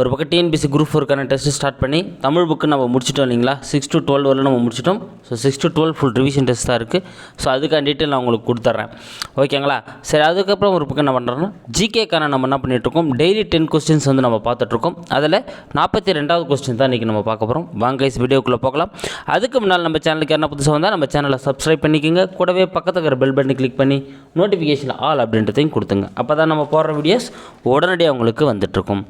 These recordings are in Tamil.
ஒரு பக்கம் டிஎன்பிசி குரூப் ஃபோருக்கான டெஸ்ட்டு ஸ்டார்ட் பண்ணி தமிழ் புக்கு நம்ம முடிச்சிட்டோம் இல்லைங்களா? சிக்ஸ் டு டுவெல் வரல நம்ம முடிச்சிட்டோம். So six to twelve full revision test தான் இருக்குது ஸோ அதுக்கான டீட்டெயில் நான் உங்களுக்கு கொடுத்துட்றேன் ஓகேங்களா? சரி அதுக்கப்புறம் ஒரு பக்கம் என்ன பண்ணுறோம்னா ஜிகேக்கான நம்ம என்ன பண்ணிகிட்ருக்கோம் டெய்லி டென் கொஸ்டின்ஸ் வந்து நம்ம பார்த்துட்ருக்கோம் அதில் நாற்பத்தி ரெண்டாவது கொஸ்டின் தான் இன்றைக்கி நம்ம பார்க்க போகிறோம் வாங்க guys வீடியோக்குள்ளே போகலாம். அதுக்கு முன்னால் நம்ம சேனலுக்கு என்ன புதுசாக வந்தால் நம்ம சேனலை சப்ஸ்கிரைப் பண்ணிக்கோங்க. கூடவே பக்கத்தில் இருக்கிற பெல் பட்டனை கிளிக் பண்ணி நோட்டிஃபிகேஷன் ஆல் அப்படின்றதையும் கொடுத்துங்க. அப்போ தான் நம்ம போடுற வீடியோஸ் உடனடியாக உங்களுக்கு வந்துட்டுருக்கும்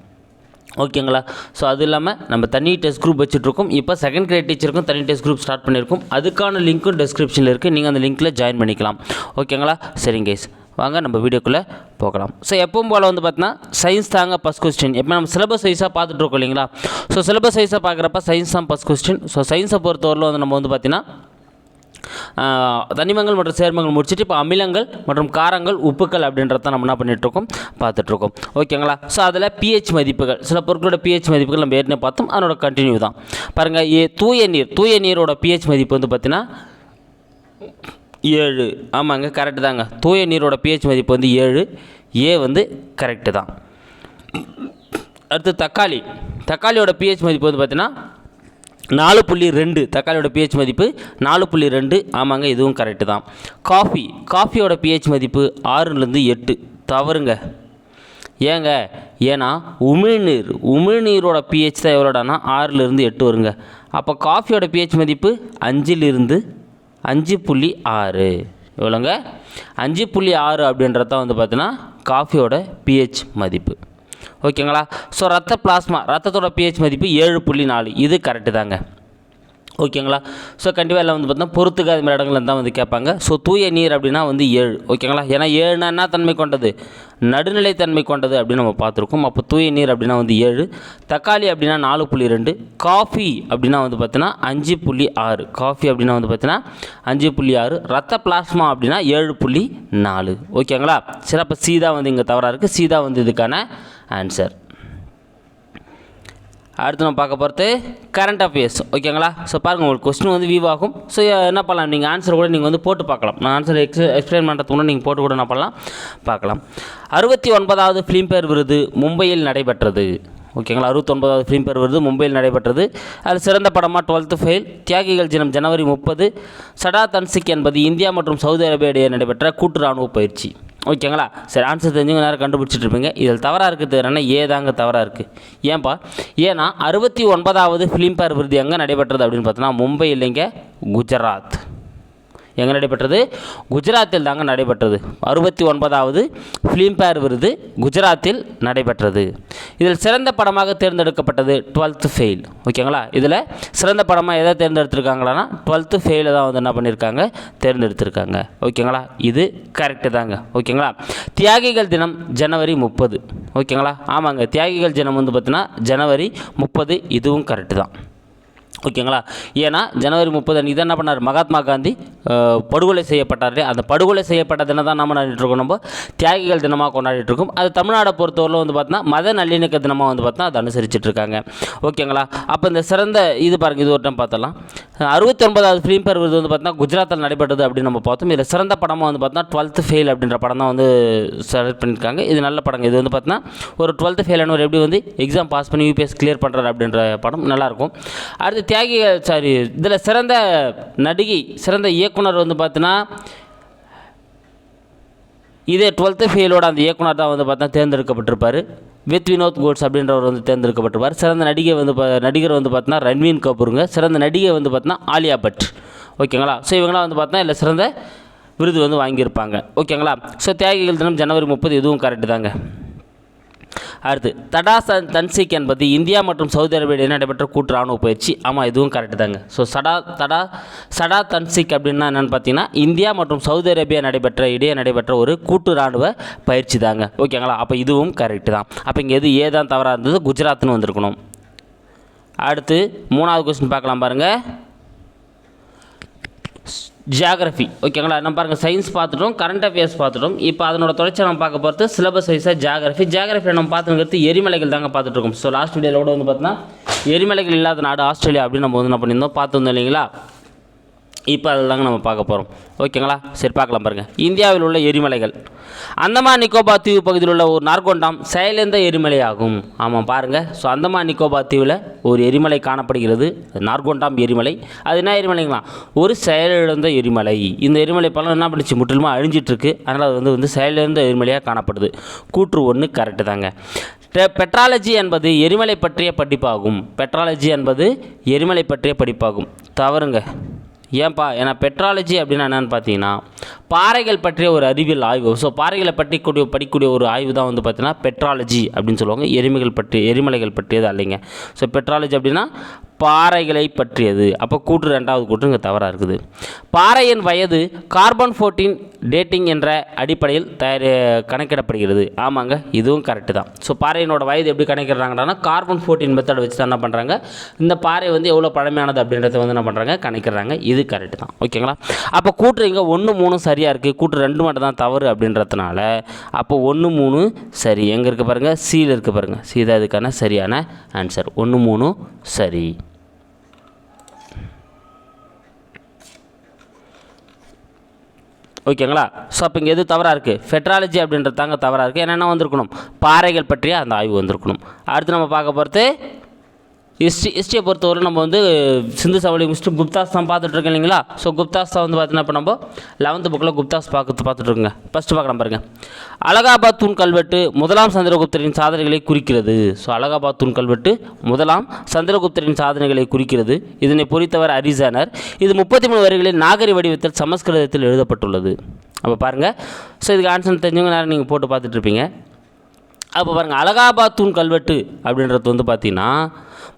ஓகேங்களா? ஸோ அது இல்லாமல் நம்ம தனி டெஸ்ட் குரூப் வச்சுட்ருக்கோம் இப்போ செகண்ட் கிரேட் டீச்சருக்கும் தனி டெஸ்ட் குரூப் ஸ்டார்ட் பண்ணியிருக்கோம். அதுக்கான லிங்க்கும் டெஸ்கிரிப்ஷனில் இருக்குது நீங்கள் அந்த லிங்க்கில் ஜாயின் பண்ணிக்கலாம். ஓகேங்களா? சரிங்க கைஸ் வாங்க நம்ம வீடியோக்குள்ளே போகலாம். ஸோ எப்பவும் போல் வந்து பார்த்தீங்கன்னா சயின்ஸ் தாங்க ஃபஸ்ட் கொஸ்டின் எப்போ நம்ம சிலபஸ் வைஸாக பார்த்துட்ருக்கோம் இல்லைங்களா? ஸோ சிலபஸ் வைஸாக பார்க்குறப்ப சயின்ஸ் தான் ஃபஸ்ட் கொஸ்டின் ஸோ சயின்ஸை பொறுத்தவரையில் வந்து நம்ம வந்து பார்த்திங்கன்னா தனிமங்கள் மற்றும் சேர்மங்கள் முடிச்சுட்டு இப்போ அமிலங்கள் மற்றும் காரங்கள் உப்புக்கள் அப்படின்றத நம்ம என்ன பண்ணிகிட்ருக்கோம் பார்த்துட்ருக்கோம் ஓகேங்களா? ஸோ அதில் பிஹெச் மதிப்புகள். சில பொருட்களோட பிஹெச் மதிப்புகள் நம்ம ஏற்கனவே பார்த்தோம். அதனோட கண்டினியூ தான். பாருங்கள் ஏ தூய நீர். தூய நீரோட பிஹெச் மதிப்பு வந்து பார்த்தீங்கன்னா ஏழு. ஆமாங்க கரெக்டு தாங்க. தூய நீரோட பிஹெச் மதிப்பு வந்து ஏழு. ஏ வந்து கரெக்டு தான். அடுத்து தக்காளி. தக்காளியோட பிஹெச் மதிப்பு வந்து பார்த்தீங்கன்னா நாலு புள்ளி ரெண்டு தக்காளியோட பிஹெச் மதிப்பு நாலு புள்ளி ரெண்டு. ஆமாங்க இதுவும் கரெக்டு தான். காஃபி காஃபியோட பிஹெச் மதிப்பு ஆறுலேருந்து எட்டு. தவறுங்க. ஏங்க ஏன்னா உமிழ்நீர் உமிழ்நீரோட பிஹெச் தான் எவ்வளோடானா ஆறுலேருந்து எட்டு வருங்க. அப்போ காஃபியோட பிஹெச் மதிப்பு அஞ்சிலிருந்து அஞ்சு புள்ளி ஆறு. எவ்வளோங்க? அஞ்சு புள்ளி ஆறு அப்படின்றது தான் வந்து பார்த்தீங்கன்னா காஃபியோட பிஹெச் மதிப்பு. ஓகேங்களா? ஸோ ரத்த பிளாஸ்மா ரத்தத்தோட பிஹெச் மதிப்பு ஏழு புள்ளி நாலு. இது கரெக்டு தாங்க. ஓகேங்களா? ஸோ கண்டிப்பாக எல்லாம் வந்து பார்த்தீங்கன்னா பொறுத்துக்கு அது மாதிரி இடங்கள்ல தான் வந்து கேட்பாங்க. ஸோ தூய நீர் அப்படின்னா வந்து ஏழு ஓகேங்களா? ஏன்னா ஏழுனா என்ன தன்மை கொண்டது? நடுநிலை தன்மை கொண்டது அப்படின்னு நம்ம பார்த்துருக்கோம். அப்போ தூய நீர் அப்படின்னா வந்து ஏழு தக்காளி அப்படின்னா நாலு புள்ளி ரெண்டு காஃபி அப்படின்னா வந்து பார்த்தீங்கன்னா அஞ்சு புள்ளி ஆறு. காஃபி அப்படின்னா வந்து பார்த்தீங்கன்னா அஞ்சு புள்ளி ஆறு ரத்த பிளாஸ்மா அப்படின்னா ஏழு புள்ளி நாலு. ஓகேங்களா? சரி அப்போ சீதா வந்து இங்கே தவறாக இருக்குது சீதா வந்து இதுக்கான ஆன்சர் அடுத்து நம்ம பார்க்க போகிறது கரண்ட் அஃபேர்ஸ் ஓகேங்களா ஸோ பாருங்கள் உங்களுக்கு கொஸ்டின் வந்து வியூ ஆகும். ஸோ என்ன பண்ணலாம்? நீங்கள் ஆன்சர் கூட நீங்கள் வந்து போட்டு பார்க்கலாம். நான் ஆன்சர் எக்ஸ் எக்ஸ்பிளைன் பண்ணுறதுக்கு முன்னாடி நீங்கள் போட்டு கூட என்ன பண்ணலாம்? பார்க்கலாம். அறுபத்தி ஒன்பதாவது ஃபிலிம்பேர் விருது மும்பையில் நடைபெற்றது. ஓகேங்களா அறுபத்தொன்பதாவது ஃபிலிம்பேர் விருது மும்பையில் நடைபெற்றது. அது சிறந்த படமாக டுவெல்த்து ஃபெயில் தியாகிகள் தினம் ஜனவரி முப்பது சடா தன்சிக் என்பது இந்தியா மற்றும் சவுதி அரேபியா இடையே நடைபெற்ற கூட்டு ராணுவ பயிற்சி. ஓகேங்களா சரி ஆன்சர் தெரிஞ்சவங்க நேரம் கண்டுபிடிச்சிட்டு இருப்பீங்க. இதில் தவறாக இருக்குது என்னன்னா ஏ தாங்க தவறாக இருக்குது ஏன்பா ஏன்னா அறுபத்தி ஒன்பதாவது ஃபிலிம்பேர் விருது எங்கே நடைபெற்றது அப்படின்னு பார்த்தோன்னா மும்பை இல்லைங்க குஜராத். எங்கே நடைபெற்றது? குஜராத்தில் தாங்க நடைபெற்றது. அறுபத்தி ஒன்பதாவது ஃபிலிம்பேர் விருது குஜராத்தில் நடைபெற்றது. இதில் சிறந்த படமாக தேர்ந்தெடுக்கப்பட்டது டுவெல்த்து ஃபெயில் ஓகேங்களா இதில் சிறந்த படமாக எதை தேர்ந்தெடுத்திருக்காங்களான்னா டுவெல்த்து ஃபெயிலை தான் வந்து என்ன பண்ணியிருக்காங்க தேர்ந்தெடுத்திருக்காங்க. ஓகேங்களா இது கரெக்டு தாங்க. ஓகேங்களா தியாகிகள் தினம் ஜனவரி முப்பது. ஓகேங்களா ஆமாங்க. தியாகிகள் தினம் வந்து பார்த்தீங்கன்னா ஜனவரி முப்பது இதுவும் கரெக்டு தான். ஓகேங்களா? ஏன்னா ஜனவரி முப்பது அன்றைக்கி தான் என்ன பண்ணார்? மகாத்மா காந்தி படுகொலை செய்யப்பட்டார். அந்த படுகொலை செய்யப்பட்ட தினம் தான் நம்ம நடிகிட்ருக்கோம் நம்ம? தியாகிகள் தினமாக கொண்டாடிட்டுருக்கோம் அது தமிழ்நாடை பொறுத்தவரையில் வந்து பார்த்தோன்னா மத நல்லிணக்க தினமாக வந்து பார்த்தா அதை அனுசரிச்சிட்ருக்காங்க ஓகேங்களா? அப்போ இந்த சிறந்த இது பாருங்கள் இது ஒரு டைம் பார்த்தலாம் அறுபத்தி ஒன்பதாவது ஃபிலிம்பேர் விருது வந்து பார்த்தீங்கன்னா குஜராத்தில் நடைபெற்றது அப்படின்னு நம்ம பார்த்தோம். இதில் சிறந்த படமாக வந்து பார்த்தீங்கன்னா டுவெல்த்து ஃபெயில் அப்படின்ற படம் தான் வந்து செலக்ட் பண்ணியிருக்காங்க இது நல்ல படங்க. இது வந்து பார்த்தீங்கன்னா ஒரு டுவெல்த்து ஃபெயிலானவர் எப்படி வந்து எக்ஸாம் பாஸ் பண்ணி யூபிஎஸ் கிளியர் பண்ணுறாரு அப்படின்ற படம் நல்லாயிருக்கும் அடுத்து தியாகிகள் சாரி இதில் சிறந்த நடிகை சிறந்த இயக்குனர் வந்து பார்த்தீங்கன்னா இதே டுவெல்த்து ஃபெயிலோட அந்த இயக்குனர் தான் வந்து பார்த்தா தேர்ந்தெடுக்கப்பட்டிருப்பார். வித் வினோத் கோட்ஸ் அப்படின்றவர் வந்து தேர்ந்தெடுக்கப்பட்டிருப்பார். சிறந்த நடிகை வந்து நடிகர் வந்து பார்த்தீங்கன்னா ரன்வீன் கபூருங்க. சிறந்த நடிகை வந்து பார்த்தீங்கன்னா ஆலியா பட். ஓகேங்களா? ஸோ இவங்களாம் வந்து பார்த்தா இல்லை சிறந்த விருது வந்து வாங்கியிருப்பாங்க. ஓகேங்களா? ஸோ தியாகிகள் தினம் ஜனவரி முப்பது இதுவும் கரெக்டு தாங்க. அடுத்து தடா சன் தன்சிக் என்பது இந்தியா மற்றும் சவுதி அரேபியா நடைபெற்ற கூட்டு ராணுவ பயிற்சி. ஆமாம் இதுவும் கரெக்டு தாங்க. ஸோ சடா தடா சடா தன்சிக் அப்படின்னா என்னென்னு பார்த்தீங்கன்னா இந்தியா மற்றும் சவுதி அரேபியா நடைபெற்ற இடையே நடைபெற்ற ஒரு கூட்டு ராணுவ பயிற்சி தாங்க. ஓகேங்களா? அப்போ இதுவும் கரெக்டு தான். அப்போ இங்கே எது ஏதான் தவறாக இருந்தது? குஜராத்னு வந்திருக்கணும். அடுத்து மூணாவது கொஸ்டின் பார்க்கலாம் பாருங்கள் ஜியாகிரஃபி ஓகேங்களா நம்ம பாருங்கள் சயின்ஸ் பார்த்துட்டோம் கரண்ட் அஃபேர்ஸ் பார்த்துட்டோம். இப்போ அதனோட தொடர்ச்சி நம்ம பார்க்க போகிறது சிலபஸ் வைஸாக ஜியாகிரஃபி ஜியாகிரஃபியில் நம்ம பார்த்துக்கிறது எரிமலைகள் தாங்க பார்த்துட்ருக்கோம் ஸோ லாஸ்ட் வீடியோவில் கூட வந்து பார்த்தீங்கன்னா எரிமலைகள் இல்லாத நாடு ஆஸ்திரேலியா அப்படின்னு நம்ம வந்து என்ன பண்ணியிருந்தோம்? பார்த்துருந்தோம் இல்லைங்களா? இப்போ அதுதாங்க நம்ம பார்க்க போகிறோம் ஓகேங்களா? சரி பார்க்கலாம் பாருங்கள் இந்தியாவில் உள்ள எரிமலைகள். அந்தமான் நிக்கோபார் தீவு பகுதியில் உள்ள ஒரு நார்கொண்டாம் செயலிழந்த எரிமலை ஆகும். ஆமாம் பாருங்கள் ஸோ அந்தமான் நிக்கோபார் தீவில் ஒரு எரிமலை காணப்படுகிறது. நார்கொண்டாம் எரிமலை. அது என்ன எரிமலைங்களா? ஒரு செயலிழந்த எரிமலை. இந்த எரிமலை பழம் என்ன பண்ணிச்சு? முற்றிலுமா அழிஞ்சிட்ருக்கு. அதனால் அது வந்து வந்து செயலிழந்த எரிமலையாக காணப்படுது. கூற்று ஒன்று கரெக்டு தாங்க. டெ- பெட்ராலஜி என்பது எரிமலை பற்றிய படிப்பாகும். பெட்ராலஜி என்பது எரிமலை பற்றிய படிப்பாகும். தவறுங்க. ஏன்பா ஏன்னா பெட்ராலஜி அப்படின்னா என்னென்னு பார்த்தீங்கன்னா பாறைகள் பற்றிய ஒரு அறிவியல் ஆய்வு. ஸோ பாறைகளை பற்றி கூடிய படிக்கக்கூடிய ஒரு ஆய்வு தான் வந்து பார்த்தீங்கன்னா பெட்ராலஜி அப்படின்னு சொல்லுவாங்க. எரிமைகள் பற்றி எரிமலைகள் பற்றியது இல்லைங்க. ஸோ பெட்ராலஜி அப்படின்னா பாறைகளை பற்றியது. அப்போ கூற்று ரெண்டாவது கூற்று இங்கே தவறாக இருக்குது. பாறையின் வயது கார்பன் ஃபோர்டீன் டேட்டிங் என்ற அடிப்படையில் தயாரி கணக்கிடப்படுகிறது. ஆமாங்க இதுவும் கரெக்டு தான். ஸோ பாறையினோட வயது எப்படி கணக்கிடுறாங்கன்னா கார்பன் ஃபோர்டீன் மெத்தட் வச்சு தான் என்ன பண்ணுறாங்க இந்த பாறை வந்து எவ்வளோ பழமையானது அப்படின்றத வந்து என்ன பண்ணுறாங்க கணக்கிடுறாங்க. இது கரெக்டு தான். ஓகேங்களா அப்போ கூற்று இங்கே ஒன்று மூணு சரியாக இருக்குது கூட்டு ரெண்டு மட்டும் தான் தவறு அப்படின்றதுனால அப்போ ஒன்று மூணு சரி. எங்கே இருக்குது பாருங்கள் சியில் இருக்குது பாருங்கள் சி தான் இதுக்கான சரியான ஆன்சர் ஒன்று மூணு சரி. ஓகேங்களா ஸோ அப்போ இங்கே எது தவறாக இருக்குது ஃபெட்ராலஜி அப்படின்றது தாங்க தவறாக இருக்குது என்னென்ன வந்திருக்கணும்? பாறைகள் பற்றிய அந்த ஆய்வு வந்திருக்கணும். அடுத்து நம்ம பார்க்க போகிறது ஹிஸ்ட்ரி ஹிஸ்ட்ரியை பொறுத்தவரை நம்ம வந்து சிந்து சவளி முடிச்சுட்டு குப்தாஸ் தான் பார்த்துட்டு இல்லைங்களா? ஸோ குப்தாஸ் தான் வந்து பார்த்தீங்கன்னா இப்போ நம்ம லெவன்த்து புக்கில் குப்தாஸ் பார்த்து பார்த்துட்ருக்கோங்க ஃபஸ்ட்டு பார்க்கலாம் பாருங்கள் அலகாபாத் தூண் கல்வெட்டு முதலாம் சந்திரகுப்தரின் சாதனைகளை குறிக்கிறது. ஸோ அலகாபாத் தூண் கல்வெட்டு முதலாம் சந்திரகுப்தரின் சாதனைகளை குறிக்கிறது. இதனை பொறித்தவர் அரிசானர். இது முப்பத்தி மூணு வரிகளில் நாகரி வடிவத்தில் சமஸ்கிருதத்தில் எழுதப்பட்டுள்ளது. அப்போ பாருங்கள் ஸோ இதுக்கு ஆன்சர் தெரிஞ்சவங்க நேரம் நீங்கள் போட்டு பார்த்துட்ருப்பீங்க அப்போ பாருங்கள் அலகாபாத் தூண் கல்வெட்டு அப்படின்றது வந்து பார்த்தீங்கன்னா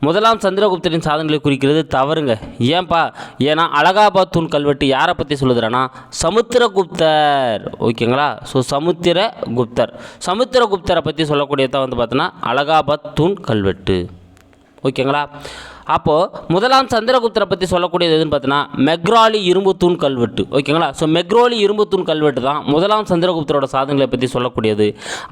முதலாம் சந்திரகுப்தரின் சாதனைகளை குறிக்கிறது தவறுங்க. ஏன்பா? ஏன்னா அலகாபாத் தூண் கல்வெட்டு யாரை பற்றி சொல்லுதுறேன்னா சமுத்திரகுப்தர். ஓகேங்களா? ஸோ சமுத்திரகுப்தர். சமுத்திரகுப்தரை பற்றி சொல்லக்கூடியதான் வந்து பார்த்தோன்னா அலகாபாத் தூண் கல்வெட்டு. ஓகேங்களா? அப்போது முதலாம் சந்திரகுப்தரை பற்றி சொல்லக்கூடியது எதுன்னு பார்த்தீங்கன்னா மெக்ராலி இரும்பு தூண் கல்வெட்டு. ஓகேங்களா? ஸோ மெக்ரோலி இரும்பு தூண் கல்வெட்டு தான் முதலாம் சந்திரகுப்தரோட சாதனைகளை பற்றி சொல்லக்கூடியது.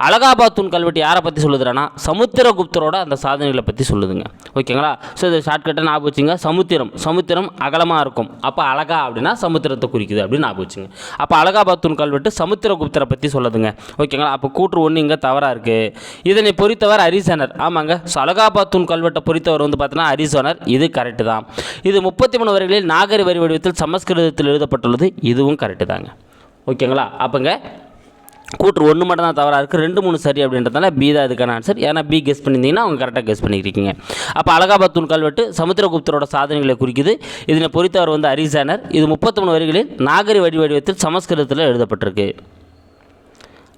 அலகாபாத் தூண் கல்வெட்டு யாரை பற்றி சொல்லுதுன்னா சமுத்திரகுப்தரோட அந்த சாதனைகளை பற்றி சொல்லுதுங்க. ஓகேங்களா? ஸோ இது ஷார்ட்கட்டாக ஞாபகம் வச்சுங்க. சமுத்திரம். சமுத்திரம் அகலமாக இருக்கும். அப்போ அழகா அப்படின்னா சமுத்திரத்தை குறிக்குது அப்படின்னு ஞாபகம் வச்சுங்க. அப்போ அலகாபாத் தூண் கல்வெட்டு சமுத்திரகுப்தரை பற்றி சொல்லுதுங்க. ஓகேங்களா? அப்போ கூற்று ஒன்று இங்கே தவறாக இருக்குது இதனை பொறித்தவர் அரிசனர். ஆமாங்க. ஸோ அலகாபாத் தூண் கல்வெட்டை பொறித்தவர் வந்து பார்த்தீங்கன்னா சொன்னார் இது கரெக்டு தான். இது முப்பத்தி மூணு வரிகளில் நாகரி வரி வடிவத்தில் சமஸ்கிருதத்தில் எழுதப்பட்டுள்ளது இதுவும் கரெக்டு தாங்க. ஓகேங்களா? அப்போங்க கூற்று ஒன்று மட்டும் தான் தவறாக இருக்குது ரெண்டு மூணு சரி அப்படின்றதுனால பி தான் இதுக்கான ஆன்சர் ஏன்னா பி கெஸ் பண்ணியிருந்தீங்கன்னா அவங்க கரெக்டாக கெஸ் பண்ணியிருக்கீங்க. அப்போ அலகாபாத் தூண் கல்வெட்டு சமுத்திரகுப்தரோட சாதனைகளை குறிக்குது. இதனை பொறித்தவர் வந்து அரிசானர். இது முப்பத்தி மூணு வரிகளில் நாகரி வடி வடிவத்தில் சமஸ்கிருதத்தில் எழுதப்பட்டிருக்கு.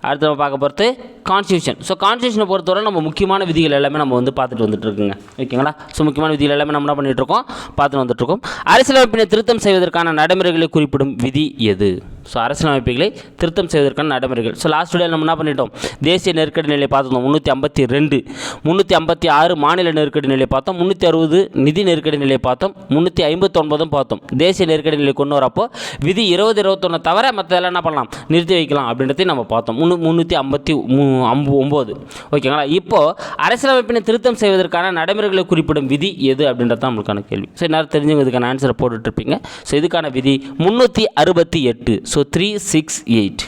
அடுத்து நம்ம பார்க்க போகிறது கான்ஸ்டியூஷன் ஸோ கான்ஸ்டியூஷனை பொறுத்தவரை நம்ம முக்கியமான விதிகள் எல்லாமே நம்ம வந்து பார்த்துட்டு வந்துட்டுருக்குங்க ஓகேங்களா? ஸோ முக்கியமான விதிகள் எல்லாமே நம்ம என்ன பண்ணிகிட்ருக்கோம் பார்த்துட்டு வந்துட்டுருக்கோம் அரசியலமைப்பினை திருத்தம் செய்வதற்கான நடைமுறைகளை குறிப்பிடும் விதி எது? ஸோ அரசியலமைப்புகளை திருத்தம் செய்வதற்கான நடைமுறைகள். ஸோ லாஸ்ட் வீடியோ நம்ம என்ன பண்ணிட்டோம்? தேசிய நெருக்கடி நிலையை பார்த்தோம். முந்நூற்றி ஐம்பத்தி ரெண்டு முந்நூற்றி ஐம்பத்தி ஆறு மாநில நெருக்கடி நிலையை பார்த்தோம். முந்நூற்றி அறுபது நிதி நெருக்கடி நிலையை பார்த்தோம். முந்நூற்றி ஐம்பத்தொன்பதும் பார்த்தோம். தேசிய நெருக்கடி நிலை கொண்டு வரப்போ விதி இருபது இருபத்தொன்று தவிர மற்றதெல்லாம் என்ன பண்ணலாம்? நிறுத்தி வைக்கலாம் அப்படின்றதையும் நம்ம பார்த்தோம். முந்நூ முந்நூற்றி ஐம்பத்தி மூ ஐம்பது ஒம்பது. ஓகேங்களா? இப்போது அரசியலமைப்பினை திருத்தம் செய்வதற்கான நடைமுறைகளை குறிப்பிடும் விதி எது அப்படின்றது தான் நம்மளுக்கான கேள்வி. ஸோ நேரம் தெரிஞ்சவங்க இதுக்கான ஆன்சரை போட்டுட்ருப்பீங்க ஸோ இதுக்கான விதி முந்நூற்றி அறுபத்தி எட்டு. ஸோ த்ரீ சிக்ஸ் எயிட்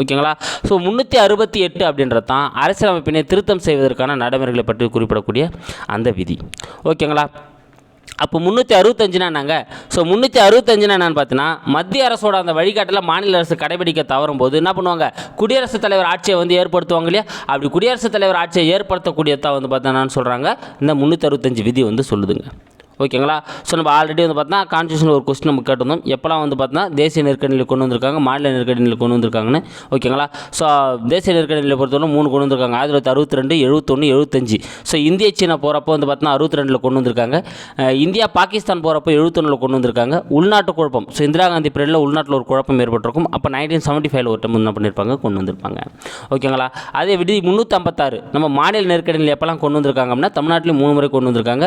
ஓகேங்களா? ஸோ முந்நூற்றி அறுபத்தி எட்டு அப்படின்றது தான் அரசியலமைப்பினை திருத்தம் செய்வதற்கான நடைமுறைகளை பற்றி குறிப்பிடக்கூடிய அந்த விதி. ஓகேங்களா? அப்போ முந்நூற்றி அறுபத்தஞ்சுனா நாங்கள் ஸோ முந்நூற்றி அறுபத்தஞ்சுனா என்னென்னு பார்த்தீங்கன்னா மத்திய அரசோட அந்த வழிகாட்டில் மாநில அரசு கடைபிடிக்க தவறும் போது என்ன பண்ணுவாங்க? குடியரசுத் தலைவர் ஆட்சியை வந்து ஏற்படுத்துவாங்க இல்லையா? அப்படி குடியரசுத் தலைவர் ஆட்சியை ஏற்படுத்தக்கூடியதான் வந்து பார்த்தீங்கன்னா சொல்கிறாங்க இந்த முந்நூற்றி அறுபத்தஞ்சு விதி வந்து சொல்லுதுங்க. ஓகேங்களா? ஸோ நம்ம ஆல்ரெடி வந்து பார்த்தா கான்ஸ்டியூஷன் ஒரு கொஸ்டின் நம்ம கேட்டிருந்தோம். எப்போலாம் வந்து பார்த்தா தேசிய நெருக்கடி நிலை கொண்டு வந்திருக்காங்க? மாநில நெருக்கடி நிலை கொண்டு வந்திருக்காங்கன்னு. ஓகேங்களா? ஸோ தேசிய நெருக்கடி நிலை பொறுத்தவரை மூணு கொண்டு வந்திருக்காங்க. ஆயிரத்தி தொள்ளாயிரத்தி அறுபத்தி ரெண்டு எழுபத்தொன்று எழுபத்தஞ்சு ஸோ இந்திய சீனா போகிறப்போ வந்து பார்த்தா அறுபத்தி ரெண்டில் கொண்டு வந்திருக்காங்க. இந்தியா பாகிஸ்தான் போகிறப்போ எழுபத்தொன்னில் கொண்டு வந்திருக்காங்க. உள்நாட்டு குழப்பம். ஸோ இந்திரா காந்தி பீரியடில் உள்நாட்டில் ஒரு குழப்பம் ஏற்பட்டிருக்கும். அப்போ நைன்டீன் செவன்ட்டி ஃபைவ்ல ஒரு டைம் என்ன பண்ணியிருப்பாங்க கொண்டு வந்திருப்பாங்க. ஓகேங்களா? அதே விடுதி முந்நூற்றம்பத்தாறு நம்ம மாநில நெருக்கடி நிலை எப்போல்லாம் கொண்டு வந்திருக்காங்க அப்படின்னா தமிழ்நாட்டிலையும் மூணு முறை கொண்டு வந்திருக்காங்க.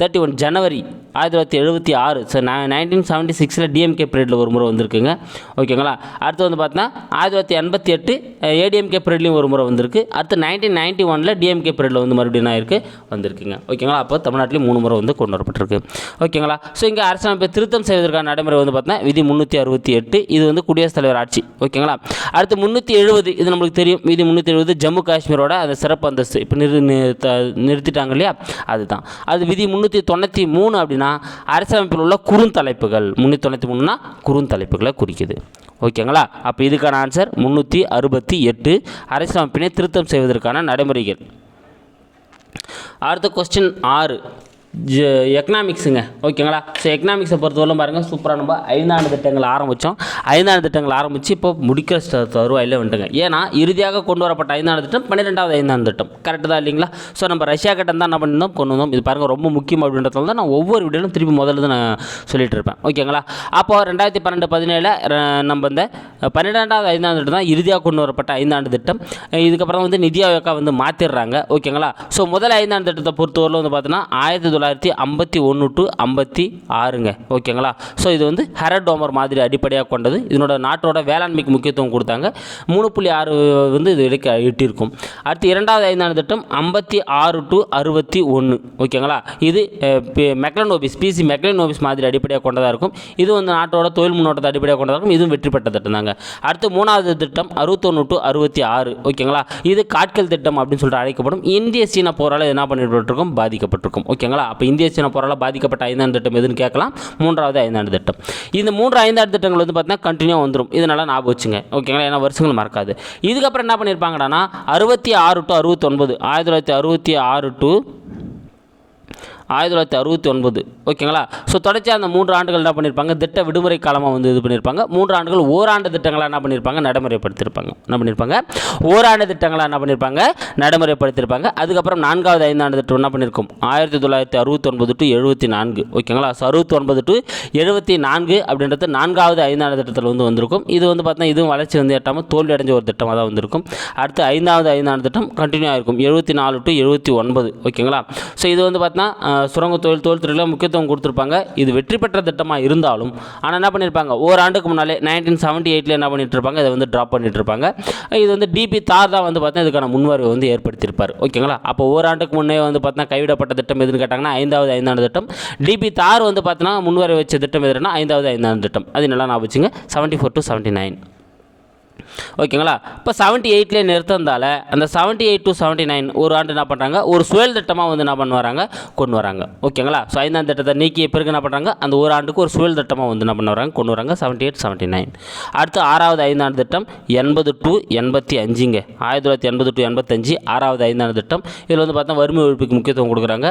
தேர்ட்டி ஒன் ஜனவரி ஆயிரத்தி தொள்ளாயிரத்தி எழுபத்தி ஆறு ஸோ நைன்டீன் செவன்ட்டி சிக்ஸில் டிஎம்கே பீரியடில் ஒரு முறை வந்திருக்குங்க. ஓகேங்களா அடுத்து வந்து பார்த்தீங்கன்னா ஆயிரத்தி தொள்ளாயிரத்தி எண்பத்தி எட்டு ஏடிஎம்கே பீரியட்லையும் ஒரு முறை வந்திருக்கு. அடுத்து நைன்டீன் நைன்ட்டி ஒனில் டிஎம்கே பீரியடில் வந்து மறுபடியும் நான் இருக்குது வந்திருக்குங்க. ஓகேங்களா அப்போ தமிழ்நாட்டிலையும் மூணு முறை வந்து கொண்டு வரப்பட்டிருக்கு ஓகேங்களா ஸோ இங்கே அரசியலமைப்பை திருத்தம் செய்வதற்கான நடைமுறை வந்து பார்த்தீங்கன்னா விதி முந்நூற்றி அறுபத்தி எட்டு இது வந்து குடியரசுத் தலைவர் ஆட்சி. ஓகேங்களா அடுத்து முந்நூற்றி எழுபது இது நம்மளுக்கு தெரியும். விதி முந்நூற்றி எழுபது ஜம்மு காஷ்மீரோட அந்த சிறப்பு அந்தஸ்து இப்போ நிறு நிறுத்த- நிறுத்திட்டாங்க இல்லையா? அதுதான். அது விதி முந்நூற்றி தொண்ணூற்றி மூணு அப்படின்னா அரசியலமைப்பில் உள்ள குறுந்தலைப்புகள். முந்நூற்றி தொண்ணூற்றி மூணுனா குறுந்தலைப்புகளை குறிக்குது. ஓகேங்களா? அப்போ இதுக்கான ஆன்சர் முந்நூற்றி அறுபத்தி எட்டு. அரசியலமைப்பினை திருத்தம் செய்வதற்கான நடைமுறைகள். அடுத்த கொஸ்டின் ஆறு. எக்கனாமிக்ஸுங்க ஓகேங்களா? ஸோ எக்கனாமிக்ஸை பொறுத்தவரை பாருங்கள் சூப்பராக நம்ம ஐந்தாண்டு திட்டங்கள் ஆரம்பித்தோம் ஐந்தாண்டு திட்டங்கள் ஆரம்பித்து இப்போ முடிக்கிற தருவாயில் தருவாயிலே வந்துட்டுங்க. ஏன்னா இறுதியாக கொண்டு வரப்பட்ட ஐந்தாண்டு திட்டம் பன்னிரெண்டாவது ஐந்தாண்டு திட்டம். கரெக்டு தான் இல்லைங்களா? ஸோ நம்ம ரஷ்யா கிட்ட தான் என்ன பண்ணியிருந்தோம்? கொண்டு வந்தோம். இது பாருங்கள் ரொம்ப முக்கியம் அப்படின்றதால தான் நான் ஒவ்வொரு வீடியோலும் திருப்பி முதல்ல நான் சொல்லிட்டு இருப்பேன். ஓகேங்களா? அப்போ ரெண்டாயிரத்தி பன்னெண்டு பதினேழில் நம்ம இந்த பன்னிரெண்டாவது ஐந்தாண்டு திட்டம் தான் இறுதியாக கொண்டு வரப்பட்ட ஐந்தாண்டு திட்டம். இதுக்கப்புறம் வந்து நிதி ஆயோக்கா வந்து மாற்றிடுறாங்க ஓகேங்களா? ஸோ முதல் ஐந்தாண்டு திட்டத்தை பொறுத்தவரையில் வந்து பார்த்தீங்கன்னா ஆயிரத்தி தொள்ளாயிரத்தி ஐம்பத்தி ஒன்று டு ஐம்பத்தி ஆறுங்க. ஓகேங்களா? ஸோ இது வந்து ஹெரடோமர் மாதிரி அடிப்படையாக கொண்டது. இதனோட நாட்டோட வேளாண்மைக்கு முக்கியத்துவம் கொடுத்தாங்க. மூணு புள்ளி ஆறு வந்து இது இடைக்க எட்டியிருக்கும். அடுத்து இரண்டாவது ஐந்தாண்டு திட்டம் ஐம்பத்தி ஆறு டு அறுபத்தி ஒன்று. ஓகேங்களா? இது மெக்லனோபிஸ் பிசி மெக்லனோபிஸ் மாதிரி அடிப்படையாக கொண்டதாக இருக்கும். இது வந்து நாட்டோட தொழில் முன்னோட்டத்தை அடிப்படையாக கொண்டதாக இருக்கும். இதுவும் வெற்றி பெற்ற திட்டம் தாங்க. அடுத்து மூணாவது திட்டம் அறுபத்தொன்று டு அறுபத்தி ஆறு. ஓகேங்களா? இது காட்கல் திட்டம் அப்படின்னு சொல்லிட்டு அழைக்கப்படும். இந்திய சீன போரால் என்ன பண்ணிட்டுருக்கும் பாதிக்கப்பட்டிருக்கும். ஓகேங்களா? அப்போ இந்திய சீன போரால் பாதிக்கப்பட்ட ஐந்தாண்டு திட்டம் எதுன்னு கேட்கலாம். மூன்றாவது ஐந்தாண்டு திட்டம். இந்த மூன்று ஐந்தாண்டு திட்டங்கள் வந்து பார்த்தீங்கன்னா கண்டினியூ வந்துடும் இதனால் ஞாபகம் வச்சுங்க. ஓகேங்களா ஏன்னா வருஷங்கள் மறக்காது. இதுக்கப்புறம் என்ன பண்ணியிருப்பாங்கன்னா அறுபத்தி ஆறு டு அறுபத்தொன்பது ஆயிரத்தி தொள்ளாயிரத்தி அறுபத்தி ஆறு டு ஆயிரத்தி தொள்ளாயிரத்தி அறுபத்தி ஒன்பது. ஓகேங்களா? ஸோ தொடர்ச்சியாக அந்த மூன்று ஆண்டுகள் என்ன பண்ணியிருப்பாங்க திட்ட விடுமுறை காலமாக வந்து இது பண்ணியிருப்பாங்க மூன்று ஆண்டுகள் ஓராண்டு திட்டங்களாக என்ன பண்ணியிருப்பாங்க நடைமுறைப்படுத்தியிருப்பாங்க என்ன பண்ணியிருப்பாங்க ஓராண்டு திட்டங்களாக என்ன பண்ணியிருப்பாங்க நடைமுறைப்படுத்தியிருப்பாங்க அதுக்கப்புறம் நான்காவது ஐந்தாண்டு திட்டம் என்ன பண்ணியிருக்கும் ஆயிரத்தி தொள்ளாயிரத்தி அறுபத்தொன்பது டு எழுபத்தி நான்கு. ஓகேங்களா? ஸோ அறுபத்தொன்பது டு எழுபத்தி நான்கு அப்படின்றது நான்காவது ஐந்தாண்டு திட்டத்தில் வந்து வந்திருக்கும். இது வந்து பார்த்தீங்கன்னா இதுவும் வளர்ச்சி வந்து எட்டாமல் தோல்வி அடைஞ்ச ஒரு திட்டமாக தான் வந்திருக்கும். அடுத்து ஐந்தாவது ஐந்தாண்டு திட்டம் கண்டினியூ ஆகிருக்கும் எழுபத்தி நாலு டு எழுபத்தி ஒன்பது. ஓகேங்களா? ஸோ இது வந்து பார்த்தீங்கன்னா சுரங்க தொழில் தொழில் துறையில் முக்கியத்துவம் கொடுத்துருப்பாங்க. இது வெற்றி பெற்ற திட்டமாக இருந்தாலும் ஆனால் என்ன பண்ணியிருப்பாங்க ஓராண்டுக்கு முன்னாலே நைன்டீன் செவன்ட்டி எயிட்டில் என்ன பண்ணிட்டு இருப்பாங்க இதை வந்து ட்ராப் பண்ணிட்டு இருப்பாங்க இது வந்து டிபி தார் தான் வந்து பார்த்தீங்கன்னா இதுக்கான முன்வரவு வந்து ஏற்படுத்தியிருப்பார். ஓகேங்களா அப்போ ஓராண்டுக்கு முன்னே வந்து பார்த்தீங்கன்னா கைவிடப்பட்ட திட்டம் எதுன்னு கேட்டாங்கன்னா ஐந்தாவது ஐந்தாண்டு திட்டம். டிபி தார் வந்து பார்த்தீங்கன்னா முன்வரவு வச்ச திட்டம் எதுனா ஐந்தாவது ஐந்தாண்டு திட்டம். அது நல்லா நான் வச்சுங்க. Seventy four to seventy nine ஓகேங்களா? இப்போ செவன்ட்டி எயிட்லேயே நிறுத்தந்தால அந்த seventy eight to seventy nine ஒரு ஆண்டு என்ன பண்ணுறாங்க ஒரு சுயல் திட்டமாக வந்து என்ன பண்ண வராங்க கொண்டு வராங்க. ஓகேங்களா? ஸோ ஐந்தாம் திட்டத்தை நீக்கிய பிறகு என்ன பண்ணுறாங்க அந்த ஒரு ஆண்டுக்கு ஒரு சுயல் திட்டமாக வந்து என்ன பண்ண வராங்க கொண்டு வராங்க. செவன்ட்டி எயிட் செவன்ட்டி நைன் அடுத்து ஆறாவது ஐந்தாண்டு திட்டம் எண்பது டு எண்பத்தி அஞ்சுங்க. ஆயிரத்தி தொள்ளாயிரத்தி எண்பது டு எண்பத்தஞ்சு ஆறாவது ஐந்தாண்டு திட்டம். இதில் வந்து பார்த்தா வறுமை ஒழிப்புக்கு முக்கியத்துவம் கொடுக்குறாங்க.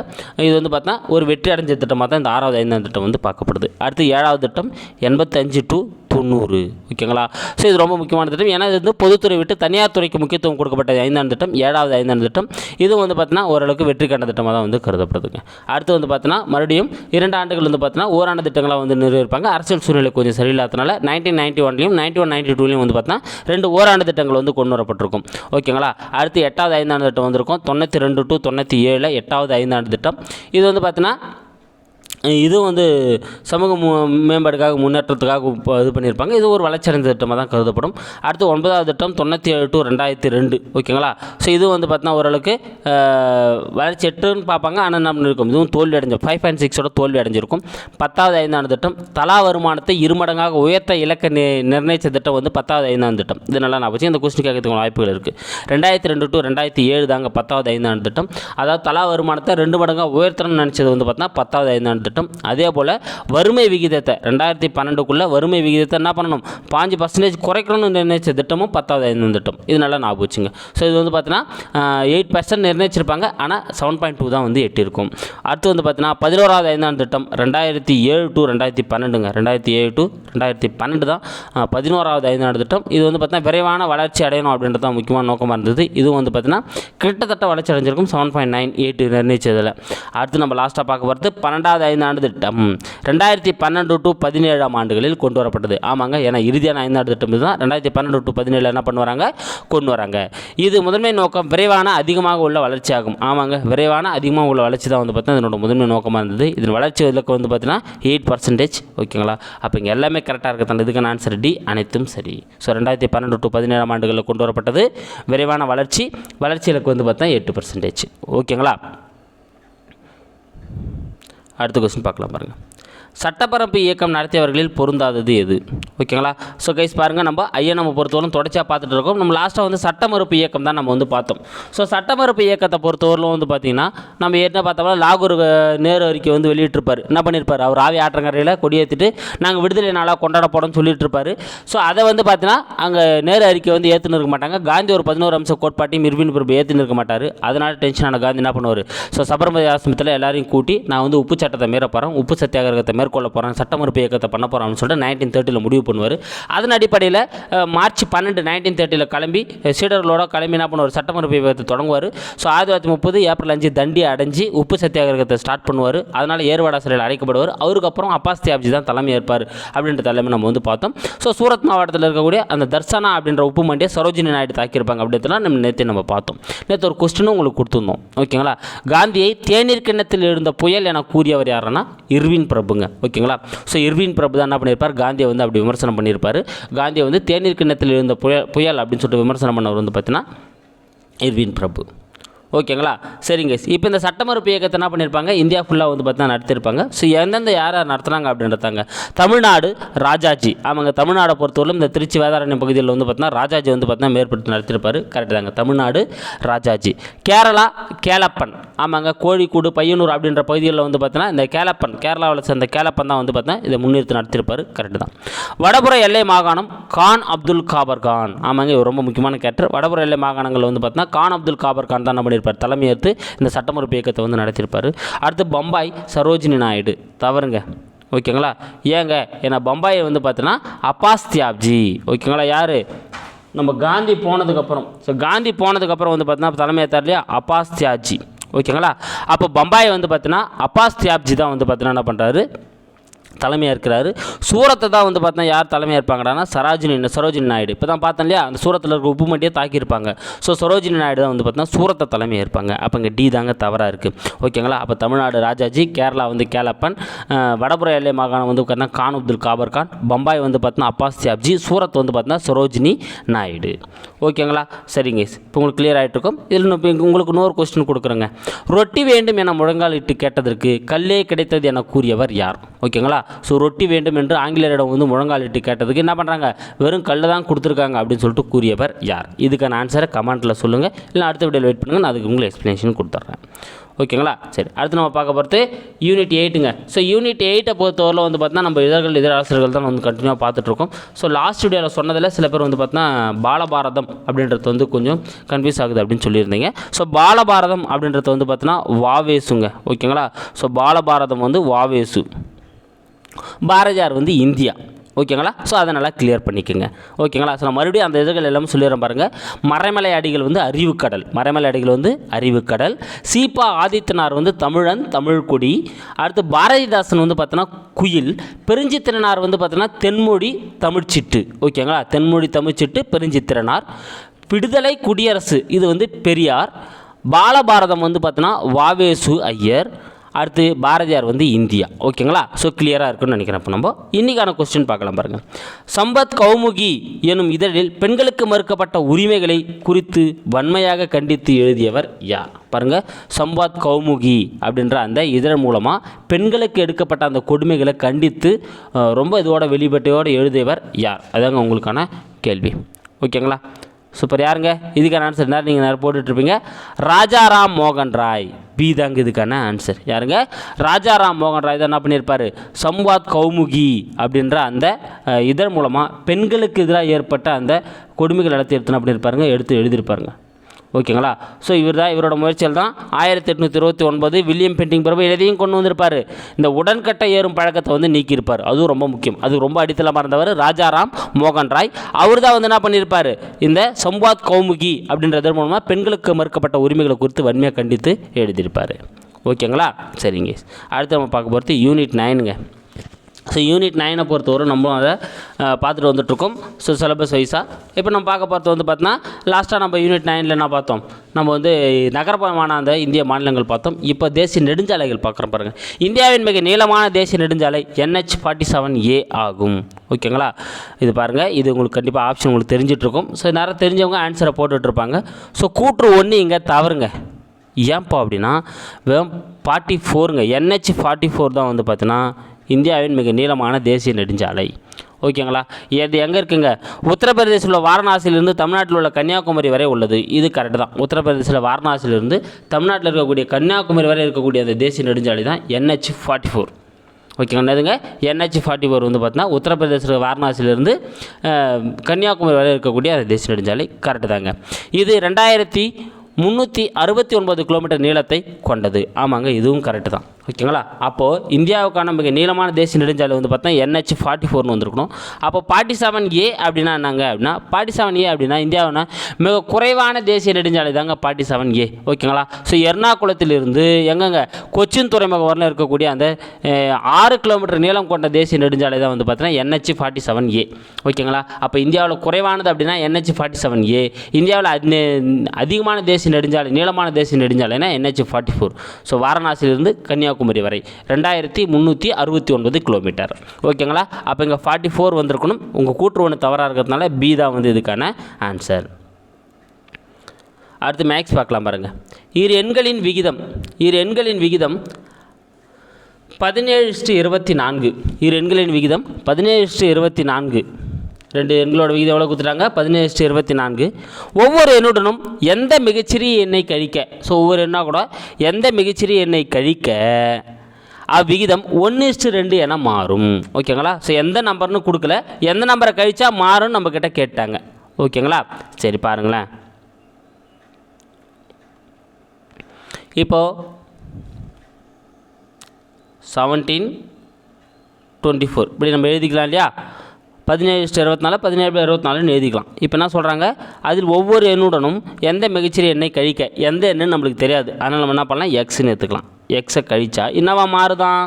இது வந்து பார்த்தா ஒரு வெற்றி அடைஞ்ச திட்டமாக தான் இந்த ஆறாவது ஐந்தாண்டு திட்டம் வந்து பார்க்கப்படுது. அடுத்து ஏழாவது திட்டம் எண்பத்தஞ்சு டு தொண்ணூறு ஓகேங்களா? ஸோ இது ரொம்ப முக்கியமான திட்டம். ஏன்னா இது வந்து பொதுத்துறை விட்டு தனியார் துறைக்கு முக்கியத்துவம் கொடுக்கப்பட்ட ஐந்தாண்டு திட்டம் ஏழாவது ஐந்தாண்டு திட்டம். இது வந்து பார்த்தீங்கன்னா ஓரளவுக்கு வெற்றி கண்ட திட்டமாக தான் வந்து கருதப்படுதுங்க. அடுத்து வந்து பார்த்தீங்கன்னா மறுபடியும் இரண்டு ஆண்டுகள் வந்து பார்த்தீங்கன்னா ஓராண்டு திட்டங்களாக வந்து நிறுவிப்பாங்க அரசியல் சூழ்நிலை கொஞ்சம் சரியில்லாதனால நைன்டீன் நைன்ட்டி ஒன்லையும் நைன்ட்டி ஒன் நைன்ட்டி டூலையும் வந்து பார்த்தீங்கன்னா ரெண்டு ஓராண்டு திட்டங்கள் வந்து கொண்டு வரப்பட்டிருக்கும். ஓகேங்களா? அடுத்து எட்டாவது ஐந்தாண்டு திட்டம் வந்திருக்கும். தொண்ணூற்றி ரெண்டு டு தொண்ணூற்றி ஏழில் எட்டாவது ஐந்தாண்டு திட்டம். இது வந்து பார்த்தீங்கன்னா இது வந்து சமூக மு மேம்பாடுக்காக முன்னேற்றத்துக்காக இப்போ இது பண்ணியிருப்பாங்க. இது ஒரு வளர்ச்சியடைந்த திட்டமாக தான் கருதப்படும். அடுத்து ஒன்பதாவது திட்டம் தொண்ணூற்றி ஏழு டு ரெண்டாயிரத்தி ரெண்டு. ஓகேங்களா? ஸோ இது வந்து பார்த்தீங்கன்னா ஓரளவுக்கு வளர்ச்சி எட்டுன்னு பார்ப்பாங்க. ஆனால் என்ன பண்ணிருக்கும்? இதுவும் தோல்வி அடைஞ்ச ஃபைவ் பாயிண்ட் சிக்ஸோட தோல்வி அடைஞ்சிருக்கும் பத்தாவது ஐந்தாண்டு திட்டம் தலா வருமானத்தை இருமடங்காக உயர்த்த இலக்க நி நிர்ணயித்த திட்டம் வந்து பத்தாவது ஐந்தாண்டு திட்டம். இது நல்லா நான் வச்சு இந்த கொஸ்டின் கேட்கறதுக்கு வாய்ப்புகள் இருக்குது ரெண்டாயிரத்தி ரெண்டு டு ரெண்டாயிரத்தி ஏழு தாங்க பத்தாவது ஐந்தாண்டு திட்டம். அதாவது தலா வருமானத்தை ரெண்டு மடங்காக உயர்த்தணும்னு நினச்சது வந்து பார்த்தீங்கன்னா பத்தாவது ஐந்தாண்டு வந்துட்டோம் அதே போல் வறுமை விகிதத்தை ரெண்டாயிரத்தி பன்னெண்டுக்குள்ளே வறுமை விகிதத்தை என்ன பண்ணணும்? பாஞ்சு பர்சன்டேஜ் குறைக்கணும்னு நிர்ணயிச்ச திட்டமும் பத்தாவது ஐந்தாண்டு திட்டம் இது நல்லா ஞாபகம் வச்சுங்க. ஸோ இது வந்து பார்த்தீங்கன்னா எயிட் பர்சன்ட் நிர்ணயிச்சிருப்பாங்க. ஆனால் செவன் பாயிண்ட் டூ தான் வந்து எட்டிருக்கும் அடுத்து வந்து பார்த்தீங்கன்னா பதினோராவது ஐந்தாண்டு திட்டம் ரெண்டாயிரத்தி ஏழு டு ரெண்டாயிரத்தி பன்னெண்டுங்க. ரெண்டாயிரத்தி ஏழு டு ரெண்டாயிரத்தி பன்னெண்டு தான் பதினோராவது ஐந்தாண்டு திட்டம். இது வந்து பார்த்தீங்கன்னா விரைவான வளர்ச்சி அடையணும் அப்படின்றது தான் முக்கியமான நோக்கமாக இருந்தது. இது வந்து பார்த்தீங்கன்னா கிட்டத்தட்ட வளர்ச்சி அடைஞ்சிருக்கும். செவன் பாயிண்ட் நைன் எயிட் நிர்ணயிச்சதில். அடுத்து நம்ம லாஸ்ட்டாக பார்க்க போகிறது பன்னெண்டாவது ஐந்து ஐந்தாண்டு திட்டம் ரெண்டாயிரத்தி பன்னெண்டு டு பதினேழாம் ஆண்டுகளில் கொண்டு வரப்பட்டது ஆமாங்க ஏன்னா இறுதியான ஐந்தாண்டு திட்டம் இதுதான். ரெண்டாயிரத்தி பன்னெண்டு டு பதினேழு என்ன பண்ணுவாங்க? கொண்டு வராங்க இது முதன்மை நோக்கம் விரைவான அதிகமாக உள்ள வளர்ச்சி ஆகும் ஆமாங்க விரைவான அதிகமாக உள்ள வளர்ச்சி தான் வந்து பார்த்தீங்கன்னா இதனோட முதன்மை நோக்கமாக இருந்தது. இதன் வளர்ச்சி இலக்கு வந்து பார்த்தீங்கன்னா எயிட் பர்சன்டேஜ் ஓகேங்களா? அப்போ இங்கே எல்லாமே கரெக்டாக இருக்கிறது இதுக்கான ஆன்சர் டி அனைத்தும் சரி. ஸோ ரெண்டாயிரத்தி பன்னெண்டு டு பதினேழாம் ஆண்டுகளில் கொண்டு வரப்பட்டது விரைவான வளர்ச்சி வளர்ச்சி இலக்கு வந்து பார்த்தா எட்டு பர்சன்டேஜ் ஓகேங்களா? அடுத்த கொஸ்டின் பார்க்கலாம் பாருங்கள் சட்டப்பரப்பு இயக்கம் நடத்தியவர்களில் பொருந்தாதது எது? ஓகேங்களா? ஸோ கைஸ் பாருங்கள் நம்ம ஐயா நம்ம பொறுத்தவரைக்கும் தொடர்ச்சியாக பார்த்துட்டு இருக்கோம். நம்ம லாஸ்ட்டாக வந்து சட்டமறுப்பு இயக்கம் தான் நம்ம வந்து பார்த்தோம். ஸோ சட்டமறுப்பு இயக்கத்தை பொறுத்தவரையிலும் வந்து பார்த்திங்கன்னா நம்ம ஏற்கனவே பார்த்தோம்னா லாகூர் நேரு அறிக்கை வந்து வெளியிட்டிருப்பார். என்ன பண்ணியிருப்பார்? அவர் ஆவி ஆற்றங்கரையில் கொடியேற்றிட்டு நாங்கள் விடுதலை நாளாக கொண்டாட போகிறோம்னு சொல்லிட்டு இருப்பார் ஸோ அதை வந்து பார்த்தீங்கன்னா அங்கே நேரு அறிக்கை வந்து ஏற்றுன்னு இருக்க மாட்டாங்க. காந்தி ஒரு பதினோரு அம்ச கோட்பாட்டையும் இர்வின் பிரபு ஏற்றுன்னு இருக்க மாட்டார். அதனால் டென்ஷனான காந்தி என்ன பண்ணுவார்? ஸோ சபர்மதி ஆசிரமத்தில் எல்லாரையும் கூட்டி நான் வந்து உப்பு சட்டத்தை மீற போகிறேன் உப்பு சத்தியாகிரகத்தை மேற்கொள்ள போகிறேன் சட்டமறுப்பு இயக்கத்தை பண்ண போகிறேன்னு சொல்லிட்டு நைன்டீன் தேர்ட்டியில் முடிவு பண்ணுவார். அதன் அடிப்படையில் மார்ச் பன்னெண்டு நைன்டீன் தேர்ட்டியில் கிளம்பி சீடர்களோட கிளம்பி என்ன பண்ணுவார்? சட்டமறுப்பு இயக்கத்தை தொடங்குவார். ஸோ ஆயிரத்தி தொள்ளாயிரத்தி முப்பது ஏப்ரல் அஞ்சு தண்டி அடைஞ்சு உப்பு சத்தியாகிரகத்தை ஸ்டார்ட் பண்ணுவார். அதனால் ஏர்வாடா சிறையில் அடைக்கப்படுவார். அவருக்கு அப்புறம் அப்பாஸ் தியாப்ஜி தான் தலைமை ஏற்பார் அப்படின்ற தலைமை நம்ம வந்து பார்த்தோம். ஸோ சூரத் மாவட்டத்தில் இருக்கக்கூடிய அந்த தர்சனா அப்படின்ற உப்பு மண்டியை சரோஜினி நாயுடு தாக்கியிருப்பாங்க அப்படின்றதுலாம் நம்ம நேற்று நம்ம பார்த்தோம். நேற்று ஒரு கொஸ்டினும் உங்களுக்கு கொடுத்துருந்தோம். ஓகேங்களா? காந்தியை தேநீர் கிண்ணத்தில் இருந்த புயல் என கூறியவர் யாருன்னா? இர்வின் பிரபுங்க. ஓகேங்களா? ஸோ இர்வின் பிரபு தான் என்ன பண்ணியிருப்பார் காந்தியை வந்து அப்படி விமர்சனம் பண்ணியிருப்பார் காந்தியை வந்து தேநீர் கிண்ணத்தில் இருந்த புயல் புயல் அப்படின்னு சொல்லிட்டு விமர்சனம் பண்ணவர் வந்து பார்த்தீங்கன்னா இர்வின் பிரபு ஓகேங்களா? சரிங்க இப்போ இந்த சட்டமறுப்பு இயக்கத்தை என்ன பண்ணியிருப்பாங்க இந்தியா ஃபுல்லாக வந்து பார்த்தா நடத்தியிருப்பாங்க ஸோ எந்தெந்த யார் யார் நடத்துனாங்க அப்படின்றதாங்க. தமிழ்நாடு ராஜாஜி. ஆமாங்க தமிழ்நாடை பொறுத்தவரையிலும் இந்த திருச்சி வேதாரண்யம் பகுதியில் வந்து பார்த்தீங்கன்னா ராஜாஜி வந்து பார்த்தீங்கன்னா மேற்படுத்தி நடத்திருப்பார். கரெக்டு தாங்க. தமிழ்நாடு ராஜாஜி. கேரளா கேலப்பன் ஆமாங்க கோழிக்கூடு பையனூர் அப்படின்ற பகுதிகளில் வந்து பார்த்தீங்கன்னா இந்த கேலப்பன் கேரளாவில் சேர்ந்த கேலப்பன் தான் வந்து பார்த்தீங்கன்னா இதை முன்னிறுத்தி நடத்தியிருப்பார் கரெக்டு தான். வடபுற எல்லை மாகாணம் கான் அப்துல் காபர் கான் ஆமாங்க ரொம்ப முக்கியமான கேரக்டர். வடபுற எல்லை மாகாணங்கள் வந்து பார்த்தீங்கன்னா கான் அப்துல் காபர் கான் தான் என்ன பண்ணியிருப்பார் தலைமையேற்று இந்த சட்டமறுப்பு இயக்கத்தை வந்து நடத்தியிருப்பார். அடுத்து பம்பாய் சரோஜினி நாயுடு. தவறுங்க. ஓகேங்களா? ஏங்க ஏன்னா பம்பாயை வந்து பார்த்தீங்கன்னா அப்பாஸ்தியாப்ஜி. ஓகேங்களா? யார்? நம்ம காந்தி போனதுக்கப்புறம். ஸோ காந்தி போனதுக்கப்புறம் வந்து பார்த்தீங்கன்னா தலைமை இல்லையா? அப்பாஸ்தியாப்ஜி. ஓகேங்களா? அப்போ பம்பாயை வந்து பார்த்தீங்கன்னா அப்பாஸ்தியாப்ஜி தான் வந்து பார்த்தீங்கன்னா என்ன பண்ணுறாரு தலைமையாக இருக்கிறார். சூரத்தை தான் வந்து பார்த்தா யார் தலைமையாக இருப்பாங்கடானா சரோஜினி சரோஜினி நாயுடு. இப்போ தான் பார்த்தேன் இல்லையா? அந்த சூரத்தில் இருக்க உப்பு மட்டியே தாக்கியிருப்பாங்க. ஸோ சரோஜினி நாயுடு தான் வந்து பார்த்தீங்கன்னா சூரத்தை தலைமையாக இருப்பாங்க. அப்போ இங்கே டி தாங்க தவறாக இருக்குது ஓகேங்களா? அப்போ தமிழ்நாடு ராஜாஜி கேரளா வந்து கேலப்பன் வடபுற எல்லை மாகாணம் வந்து பார்த்தீங்கன்னா கான் அப்துல் காபர் கான் பம்பாய் வந்து பார்த்தீங்கன்னா அப்பாஸ் சாப்ஜி சூரத் வந்து பார்த்தீங்கன்னா சரோஜினி நாயுடு. ஓகேங்களா? சரிங்க. இப்போ உங்களுக்கு கிளியர் ஆகிட்டுருக்கும் இதில் உங்களுக்கு இன்னொரு கொஸ்டின் கொடுக்குறேங்க. ரொட்டி வேண்டும் என முழங்காலிட்டு கேட்டதற்கு கல்லே கிடைத்தது என கூறியவர் யார்? ஓகேங்களா? ஸோ ரொட்டி வேண்டும் என்று ஆங்கிலேயரிடம் வந்து முழங்காலிட்டு கேட்டதுக்கு என்ன பண்ணுறாங்க வெறும் கல் தான் கொடுத்துருக்காங்க அப்படின்னு சொல்லிட்டு கூறியவர் யார்? இதுக்கான ஆன்சரை கமெண்ட்டில் சொல்லுங்கள் இல்லை அடுத்த வீடியோவில் வெயிட் பண்ணுங்கள் நான் அதுக்கு உங்களுக்கு எக்ஸ்ப்ளனேஷன் கொடுத்துட்றேன் ஓகேங்களா சரி அடுத்து நம்ம பார்க்க போகிறது யூனிட் எயிட்டுங்க ஸோ யூனிட் எயிட்டை பொறுத்தவரையில் வந்து பார்த்தீங்கன்னா நம்ம இதழ்கள் இதர ஆசிரியர்கள் தான் வந்து கண்டினியூவாக பார்த்துட்ருக்கோம் ஸோ லாஸ்ட் வீடியோவில் சொன்னதில் சில பேர் வந்து பார்த்தீங்கன்னா பாலபாரதம் அப்படின்றது வந்து கொஞ்சம் கன்ஃபியூஸ் ஆகுது அப்படின்னு சொல்லியிருந்தீங்க. ஸோ பாலபாரதம் அப்படின்றது வந்து பார்த்தீங்கன்னா வாவேசுங்க. ஓகேங்களா ஸோ பாலபாரதம் வந்து வாவேசு. பாரதியார் வந்து இந்தியா. ஓகேங்களா? ஸோ அதை நல்லா கிளியர் பண்ணிக்கோங்க. ஓகேங்களா? ஸோ நான் மறுபடியும் அந்த இதுகள் எல்லாமே சொல்லிடுறேன் பாருங்கள் மறைமலை அடிகள் வந்து அறிவுக்கடல். மறைமலை அடிகள் வந்து அறிவுக்கடல். சீபா ஆதித்தனார் வந்து தமிழன் தமிழ்குடி. அடுத்து பாரதிதாசன் வந்து பார்த்தோன்னா குயில். பெருஞ்சித்திரனார் வந்து பார்த்தோன்னா தென்மொழி தமிழ்ச்சிட்டு. ஓகேங்களா? தென்மொழி தமிழ்ச்சிட்டு பெருஞ்சித்திரனார். விடுதலை குடியரசு இது வந்து பெரியார். பாலபாரதம் வந்து பார்த்தோன்னா வாவேசு ஐயர். அடுத்து பாரதியார் வந்து இந்தியா. ஓகேங்களா? ஸோ கிளியராக இருக்குன்னு நினைக்கிறேன். இப்போ நம்ம இன்றைக்கான கொஸ்டின் பார்க்கலாம் பாருங்கள் சம்பத் கௌமுகி எனும் இதழில் பெண்களுக்கு மறுக்கப்பட்ட உரிமைகளை குறித்து வன்மையாக கண்டித்து எழுதியவர் யார்? பாருங்கள் சம்பாத் கௌமுகி அப்படின்ற அந்த இதழ் மூலமாக பெண்களுக்கு எடுக்கப்பட்ட அந்த கொடுமைகளை கண்டித்து ரொம்ப இதோட வெளிப்பட்டையோடு எழுதியவர் யார்? அதாங்க உங்களுக்கான கேள்வி. ஓகேங்களா? சூப்பர் யாருங்க? இதுக்கான ஆன்சர் நேரம் நீங்கள் நேரம் போட்டுட்ருப்பீங்க. ராஜாராம் மோகன் ராய். பி தாங்க இதுக்கான ஆன்சர் யாருங்க? ராஜாராம் மோகன் ராய் தான் என்ன பண்ணியிருப்பார் சம்வாத் கௌமுகி அப்படின்ற அந்த இதன் இதழ் மூலமாக பெண்களுக்கு எதிராக ஏற்பட்ட அந்த கொடுமைகள் நடத்தி எடுத்துன்னு அப்படி இருப்பாருங்க எடுத்து எழுதியிருப்பாருங்க. ஓகேங்களா? ஸோ இவர் தான் இவரோட முயற்சியில் தான் ஆயிரத்தி எட்நூற்றி இருபத்தி ஒன்பது வில்லியம் பெண்டிங் பிரபு எதையும் கொண்டு வந்திருப்பார். இந்த உடன்கட்டை ஏறும் பழக்கத்தை வந்து நீக்கியிருப்பார். அதுவும் ரொம்ப முக்கியம். அது ரொம்ப அடித்தளமாக இருந்தவர் ராஜாராம் மோகன் ராய். அவர் தான் வந்து என்ன பண்ணியிருப்பார்? இந்த சம்பாத் கௌமுகி அப்படின்றதன் மூலமாக பெண்களுக்கு மறுக்கப்பட்ட உரிமைகளை குறித்து வன்மையாக கண்டித்து எழுதியிருப்பார். ஓகேங்களா? சரிங்க. அடுத்து நம்ம பார்க்க போகிறது யூனிட் நைனுங்க. ஸோ யூனிட் நைனை பொறுத்தவரை நம்மளும் அதை பார்த்துட்டு வந்துட்ருக்கோம் ஸோ சிலபஸ் வைஸாக இப்போ நம்ம பார்க்க போகிறது வந்து பார்த்தோன்னா லாஸ்ட்டாக நம்ம யூனிட் நைனில் என்ன பார்த்தோம்? நம்ம வந்து நகரப்புறமான அந்த இந்திய மாநிலங்கள் பார்த்தோம். இப்போ தேசிய நெடுஞ்சாலைகள் பார்க்குறோம் பாருங்கள் இந்தியாவின் மிக நீளமான தேசிய நெடுஞ்சாலை என்ஹெச் ஃபார்ட்டி செவன் ஏ ஆகும். ஓகேங்களா? இது பாருங்கள் இது உங்களுக்கு கண்டிப்பாக ஆப்ஷன் உங்களுக்கு தெரிஞ்சிட்ருக்கும். ஸோ நிறைய தெரிஞ்சவங்க ஆன்சரை போட்டுட்ருப்பாங்க. ஸோ கூற்று ஒன்று இங்கே தவறுங்க. ஏன்ப்பா அப்படின்னா வெறும் ஃபார்ட்டி ஃபோருங்க என்ஹெச் ஃபார்ட்டி ஃபோர் தான் வந்து பார்த்தீங்கன்னா இந்தியாவின் மிக நீளமான தேசிய நெடுஞ்சாலை. ஓகேங்களா? இது எங்கே இருக்குங்க? உத்தரப்பிரதேசில் உள்ள வாரணாசியிலிருந்து தமிழ்நாட்டில் உள்ள கன்னியாகுமரி வரை உள்ளது. இது கரெக்டு தான். உத்தரப்பிரதேசில் வாரணாசியிலிருந்து தமிழ்நாட்டில் இருக்கக்கூடிய கன்னியாகுமரி வரை இருக்கக்கூடிய அந்த தேசிய நெடுஞ்சாலை தான் என்ஹெச் ஃபார்ட்டி ஃபோர் ஓகேங்க என்னதுங்க? என்ஹெச் ஃபார்ட்டி ஃபோர் வந்து பார்த்தீங்கன்னா உத்தரப்பிரதேச வாரணாசியிலிருந்து கன்னியாகுமரி வரை இருக்கக்கூடிய அந்த தேசிய நெடுஞ்சாலை கரெக்டு தாங்க. இது ரெண்டாயிரத்தி முந்நூற்றி அறுபத்தி ஒன்பது கிலோமீட்டர் நீளத்தை கொண்டது. ஆமாங்க இதுவும் கரெக்டு தான். ஓகேங்களா? அப்போது இந்தியாவுக்கான மிக நீளமான தேசிய நெடுஞ்சாலை வந்து பார்த்தா என்ஹெச் ஃபார்ட்டி ஃபோர்னு வந்திருக்கணும். அப்போ ஃபார்ட்டி செவன் ஏ அப்படின்னா என்னங்க அப்படின்னா ஃபார்ட்டி செவன் ஏ அப்படின்னா இந்தியாவுன்னா மிக குறைவான தேசிய நெடுஞ்சாலை தாங்க ஃபார்ட்டி செவன் ஏ ஓகேங்களா? ஸோ எர்ணாகுளத்திலிருந்து எங்கங்க? கொச்சின் துறைமுகம் வரல இருக்கக்கூடிய அந்த ஆறு கிலோமீட்டர் நீளம் கொண்ட தேசிய நெடுஞ்சாலை தான் வந்து பார்த்தீங்கன்னா என்ஹெச் ஃபார்ட்டி செவன் ஏ ஓகேங்களா? அப்போ இந்தியாவில் குறைவானது அப்படின்னா என்ஹெச் ஃபார்ட்டி செவன் ஏ இந்தியாவில் அதிகமான தேசிய நெடுஞ்சாலை நீளமான தேசிய நெடுஞ்சாலைனா என்ஹெச் ஃபார்ட்டி ஃபோர் ஸோ வாரணாசியிலிருந்து கன்னியாகுமரி வரை ரெண்டாயிரத்தி முந்நூற்றி அறுபத்தி ஒன்பது கிலோமீட்டர். ஓகேங்களா? அப்போ இங்கே ஃபார்ட்டி ஃபோர் வந்திருக்கணும். உங்கள் கூற்று ஒன்று தவறாக இருக்கிறதுனால பி தான் வந்து இதுக்கான ஆன்சர் அடுத்து மேக்ஸ் பார்க்கலாம் பாருங்கள் இரு எண்களின் விகிதம் இரு எண்களின் விகிதம் பதினேழு இருபத்தி நான்கு. இரு எண்களின் விகிதம் பதினேழு இருபத்தி நான்கு. ரெண்டு எண்களோட விகிதம் எவ்வளோ கொடுத்துட்டாங்க பதினேழு இருபத்தி நான்கு. ஒவ்வொரு எண்ணுடனும் எந்த மிகச்சிறிய எண்ணை கழிக்க? ஸோ ஒவ்வொரு எண்ணாக கூட எந்த மிகச்சிறிய எண்ணை கழிக்க? அவ்விகிதம் ஒன்று இஸ்டு ரெண்டு என மாறும். ஓகேங்களா ஸோ எந்த நம்பர்னு கொடுக்கல. எந்த நம்பரை கழிச்சா மாறும்னு நம்மக்கிட்ட கேட்டாங்க. ஓகேங்களா சரி பாருங்களேன். இப்போது செவன்டீன் டுவெண்ட்டி ஃபோர் இப்படி நம்ம எழுதிக்கலாம் இல்லையா? பதினேழு இஸ்டு இருபத்தி நாலு பதினேழு இருபத்தி நாலுன்னு எழுதிக்கலாம். இப்போ என்ன சொல்கிறாங்க அதில் ஒவ்வொரு எண்ணுடனும் எந்த மிகச்சிறிய எண்ணை கழிக்க எந்த எண்ணுன்னு நம்மளுக்கு தெரியாது. அதனால் நம்ம என்ன பண்ணலாம்? எக்ஸ்ன்னு எடுத்துக்கலாம். எக்ஸை கழிச்சா என்னவா மாறுதான்?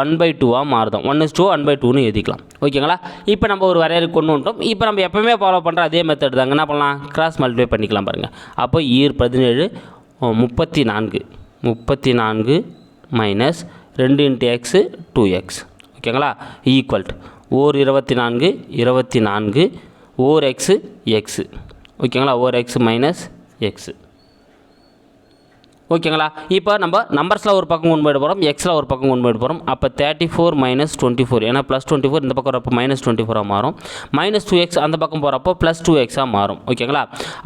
ஒன் பை டூவாக மாறுதான். One is two one by டூன்னு எழுதிக்கலாம். ஓகேங்களா? இப்போ நம்ம ஒரு வரையறை கொண்டு வந்துட்டோம். இப்போ நம்ம எப்போவுமே ஃபாலோ பண்ணுற அதே மெத்தட் தாங்க. என்ன பண்ணலாம்? கிராஸ் மல்டிப்ளை பண்ணிக்கலாம் பாருங்கள் அப்போ ஈர் பதினேழு முப்பத்தி நான்கு முப்பத்தி நான்கு மைனஸ் ரெண்டு இன்ட்டு எக்ஸு டூ எக்ஸ் ஓகேங்களா? ஈக்குவல்ட் ஓர் இருபத்தி நான்கு இருபத்தி நான்கு ஓர் எக்ஸு எக்ஸு ஓகேங்களா? ஓர் எக்ஸ் மைனஸ் எக்ஸு ஓகேங்களா? இப்போ நம்ம நம்பர்ஸில் ஒரு பக்கம் கொண்டு போயிட்டு போகிறோம் எக்ஸில் ஒரு பக்கம் கொண்டு போயிட்டு போகிறோம் அப்போ thirty four minus twenty four ஏன்னா ப்ளஸ் டுவெண்ட்டி ஃபோர் இந்த பக்கம் வரப்போ மைனஸ் டுவெண்ட்டி ஃபோராக மாறும். மைனஸ் டூ எக்ஸ் அந்த பக்கம் போகிறப்போ ப்ளஸ் டூ எக்ஸாக மாறும். ஓகேங்களா?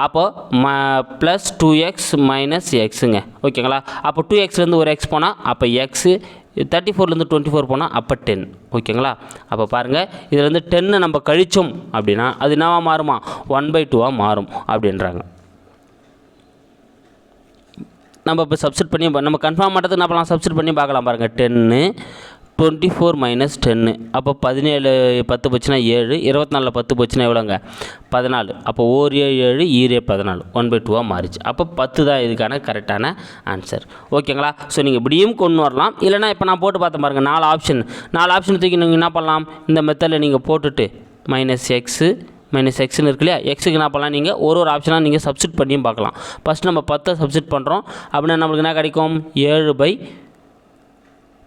அப்போ ம ப்ளஸ் டூ எக்ஸ் மைனஸ் எக்ஸுங்க ஓகேங்களா? அப்போ டூ எக்ஸ்லேருந்து ஒரு எக்ஸ் போனால் அப்போ எக்ஸு தேர்ட்டி ஃபோர்லேருந்து டுவெண்ட்டி ஃபோர் போனால் அப்போ டென் ஓகேங்களா? அப்போ பாருங்கள் இதில் வந்து டென்னை நம்ம கழித்தோம் அப்படின்னா அது என்னவா மாறுமா? ஒன் பை டூவாக மாறும் அப்படின்றாங்க. நம்ம இப்போ சப்ஸ்டிட் பண்ணி நம்ம கன்ஃபார்ம் பண்ணுறதுக்கு என்ன பண்ணலாம்? சப்ஸ்டிட் பண்ணி பார்க்கலாம் பாருங்கள் டென்னு டுவெண்ட்டி ஃபோர் மைனஸ் டென்னு அப்போ பதினேழு பத்து போச்சுன்னா ஏழு இருபத்தி நாலில் பத்து போச்சுன்னா எவ்வளோங்க? பதினாலு. அப்போ ஓர் ஏழு ஏழு ஈரே பதினாலு. ஒன் பை டூவாக மாறிச்சு. அப்போ பத்து தான் இதுக்கான கரெக்டான ஆன்சர் ஓகேங்களா? ஸோ நீங்கள் இப்படியும் கொண்டு வரலாம். இல்லைனா இப்போ நான் போட்டு பார்த்தேன் பாருங்கள் நாலு ஆப்ஷன் நாலு ஆப்ஷன் தூக்கி நீங்கள் என்ன பண்ணலாம்? இந்த மெத்தடில் நீங்கள் போட்டுட்டு மைனஸ் எக்ஸு மைனஸ் எக்ஸ்னு இருக்கு இல்லையா? எக்ஸுக்கு என்ன பண்ணலாம்? நீங்கள் ஒரு ஒரு ஆப்ஷனாக நீங்கள் சப்ஸ்டிட் பண்ணியும் பார்க்கலாம். ஃபஸ்ட் நம்ம பத்தை சப்ஸ்டிட் பண்ணுறோம் அப்படின்னா நம்மளுக்கு என்ன கிடைக்கும்? ஏழு பை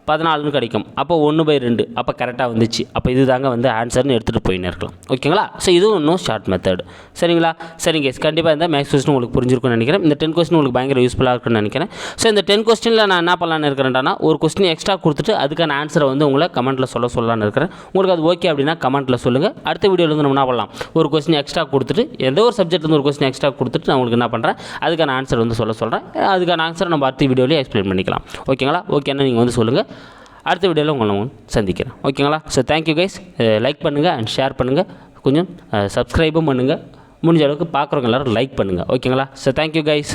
பதினாலுன்னு கிடைக்கும். அப்போ ஒன்று பை ரெண்டு. அப்போ கரெக்டாக வந்துச்சு. அப்போ இது தாங்க வந்து ஆன்சர்னு எடுத்துகிட்டு போயின்னு இருக்கலாம். ஓகேங்களா? ஸோ இதுவும் இன்னும் ஷார்ட் மெத்தட் சரிங்களா? சரிங்க கண்டிப்பாக இந்த மேக்ஸ் கொஸ்டின் உங்களுக்கு புரிஞ்சிருக்கும்னு நினைக்கிறேன். இந்த டென் கொஸ்டின் உங்களுக்கு பயங்கர யூஸ்ஃபுல்லாக இருக்குன்னு நினைக்கிறேன். ஸோ இந்த டென் கொஸ்டினில் நான் என்ன பண்ணலான்னு இருக்கிறேன்டானா ஒரு கொஸ்டின் எக்ஸ்ட்ரா கொடுத்துட்டு அதுக்கான ஆன்சரை வந்து உங்களை கமெண்ட்டில் சொல்ல சொல்லலான்னு இருக்கிறேன். உங்களுக்கு அது ஓகே அப்படின்னா கமெண்ட்டில் சொல்லுங்கள் அடுத்த வீடியோவில் வந்து நம்ம என்ன பண்ணலாம்? ஒரு கொஸ்டின் எக்ஸ்ட்ரா கொடுத்துட்டு எந்த ஒரு சப்ஜெக்ட்லேருந்து ஒரு கொஸ்டின் எக்ஸ்ட்ரா கொடுத்துட்டு நான் உங்களுக்கு என்ன பண்ணுறேன் அதுக்கான ஆன்சர் வந்து சொல்ல சொல்கிறேன் அதுக்கான ஆன்சரை நம்ம அடுத்த வீடியோலேயே எக்ஸ்பிளைன் பண்ணிக்கலாம். ஓகேங்களா? ஓகேன்னா நீங்கள் வந்து சொல்லுங்கள் அடுத்த வீடியோவில் உங்களை நான் சந்திக்கிறேன். ஓகேங்களா? So thank you guys like பண்ணுங்கள் அண்ட் ஷேர் பண்ணுங்கள் கொஞ்சம் சப்ஸ்கிரைபும் பண்ணுங்கள் முடிஞ்ச அளவுக்கு பார்க்குறவங்க எல்லோரும் லைக் பண்ணுங்கள் ஓகேங்களா? So thank you guys